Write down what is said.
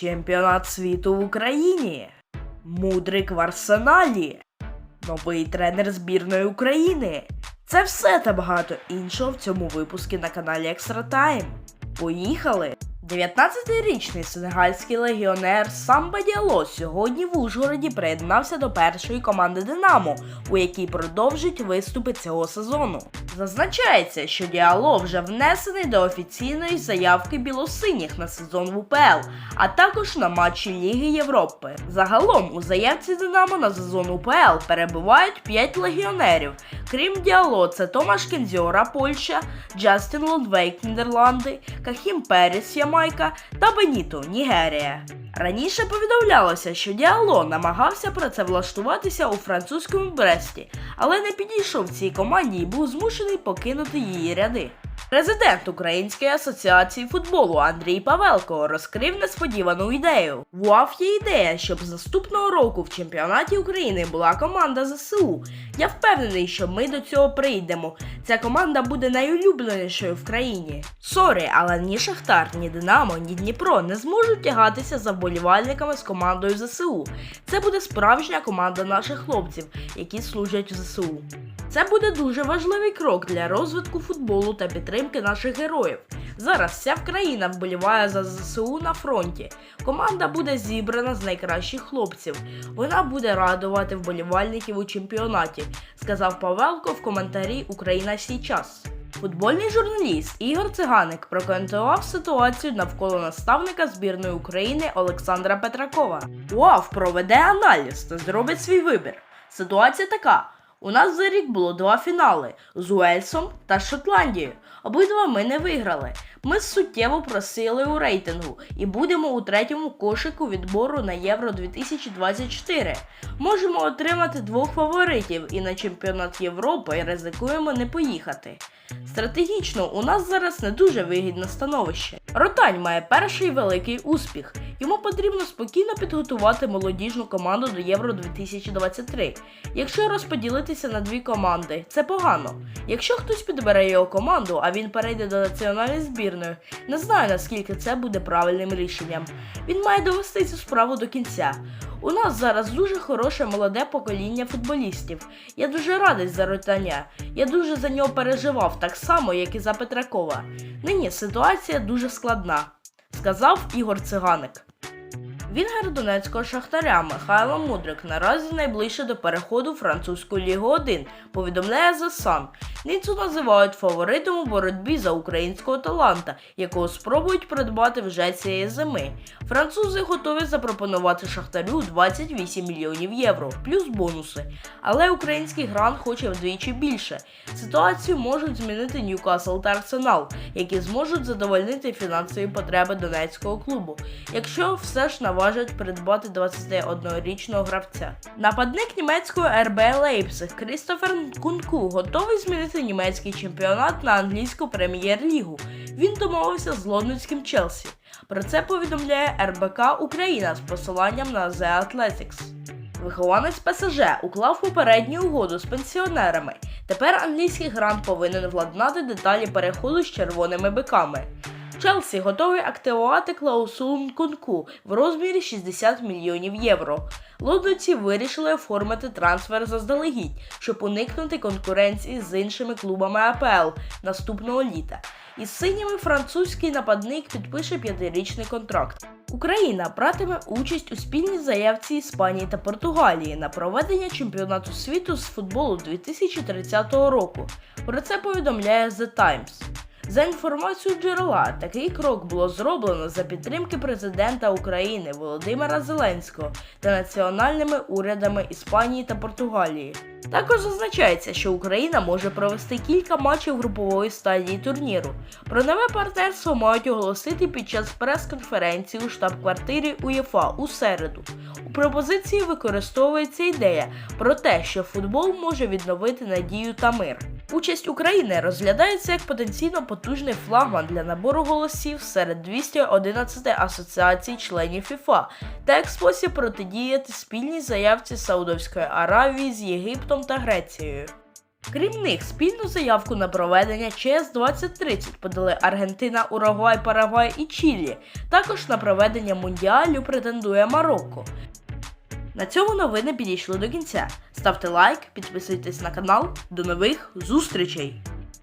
Чемпіонат світу в Україні. Мудрик в арсеналі. Новий тренер збірної України. Це все та багато іншого в цьому випуску на каналі Extra Time. Поїхали! 19-річний сенегальський легіонер Самба Діало сьогодні в Ужгороді приєднався до першої команди Динамо, у якій продовжить виступи цього сезону. Зазначається, що Діало вже внесений до офіційної заявки білосиніх на сезон в УПЛ, а також на матчі Ліги Європи. Загалом у заявці Динамо на сезон УПЛ перебувають 5 легіонерів. Крім Діало, це Томаш Кензіора Польща, Джастін Лондвейк Нідерланди, Кахім Періс Ямайка та Беніто Нігерія. Раніше повідомлялося, що Діало намагався працевлаштуватися у французькому Бресті, але не підійшов цій команді і був змушений покинути її ряди. Президент Української асоціації футболу Андрій Павелко розкрив несподівану ідею. УАФ є ідея, щоб з наступного року в чемпіонаті України була команда ЗСУ. Я впевнений, що ми до цього прийдемо. Ця команда буде найулюбленішою в країні. Сорі, але ні Шахтар, ні Динамо, ні Дніпро не зможуть тягатися за вболівальниками з командою ЗСУ. Це буде справжня команда наших хлопців, які служать в ЗСУ. Це буде дуже важливий крок для розвитку футболу та підтримки наших героїв. Зараз вся країна вболіває за ЗСУ на фронті. Команда буде зібрана з найкращих хлопців. Вона буде радувати вболівальників у чемпіонаті, сказав Павелко в коментарі Україна час. Футбольний журналіст Ігор Циганик прокоментував ситуацію навколо наставника збірної України Олександра Петракова. УАФ проведе аналіз та зробить свій вибір. Ситуація така. У нас за рік було два фінали з Уельсом та Шотландією. Обидва ми не виграли. Ми суттєво просили у рейтингу і будемо у третьому кошику відбору на Євро 2024. Можемо отримати двох фаворитів і на чемпіонат Європи ризикуємо не поїхати. Стратегічно у нас зараз не дуже вигідне становище. Ротань має перший великий успіх. Йому потрібно спокійно підготувати молодіжну команду до Євро 2023. Якщо розподілитися на дві команди, це погано. Якщо хтось підбере його команду, а він перейде до національної збірної, не знаю наскільки це буде правильним рішенням. Він має довести цю справу до кінця. У нас зараз дуже хороше молоде покоління футболістів. Я дуже радий за ротання. Я дуже за нього переживав, так само, як і за Петракова. Нині ситуація дуже складна, сказав Ігор Циганик. Вінгер Донецького шахтаря Михайло Мудрик наразі найближче до переходу в французьку Лігу 1, повідомляє The Sun. Ніцу називають фаворитом у боротьбі за українського таланта, якого спробують придбати вже цієї зими. Французи готові запропонувати шахтарю 28 мільйонів євро, плюс бонуси. Але український грант хоче вдвічі більше. Ситуацію можуть змінити Ньюкасл та Арсенал, які зможуть задовольнити фінансові потреби донецького клубу, якщо все ж наважать придбати 21-річного гравця. Нападник німецької РБ Лейпциг Крістофер Кунку готовий змінити німецький чемпіонат на англійську прем'єр-лігу. Він домовився з лондонським Челсі. Про це повідомляє РБК Україна з посиланням на The Athletics. Вихованець ПСЖ уклав попередню угоду з пенсіонерами. Тепер англійський грант повинен владнати деталі переходу з червоними биками. Челсі готовий активувати клаусулу Кунку в розмірі 60 мільйонів євро. Лондонці вирішили оформити трансфер заздалегідь, щоб уникнути конкуренції з іншими клубами АПЛ наступного літа. Із синіми французький нападник підпише п'ятирічний контракт. Україна братиме участь у спільній заявці Іспанії та Португалії на проведення чемпіонату світу з футболу 2030 року. Про це повідомляє The Times. За інформацією джерела, такий крок було зроблено за підтримки президента України Володимира Зеленського та національними урядами Іспанії та Португалії. Також зазначається, що Україна може провести кілька матчів групової стадії турніру. Про нове партнерство мають оголосити під час прес-конференції у штаб-квартирі УЄФА у середу. У пропозиції використовується ідея про те, що футбол може відновити надію та мир. Участь України розглядається як потенційно потужний флагман для набору голосів серед 211 асоціацій членів ФІФА та як спосіб протидіяти спільній заявці Саудовської Аравії з Єгиптом та Грецією. Крім них, спільну заявку на проведення ЧС 2030 подали Аргентина, Уругвай, Парагвай і Чилі. Також на проведення мундіалю претендує Марокко. На цьому новини підійшли до кінця. Ставте лайк, підписуйтесь на канал. До нових зустрічей!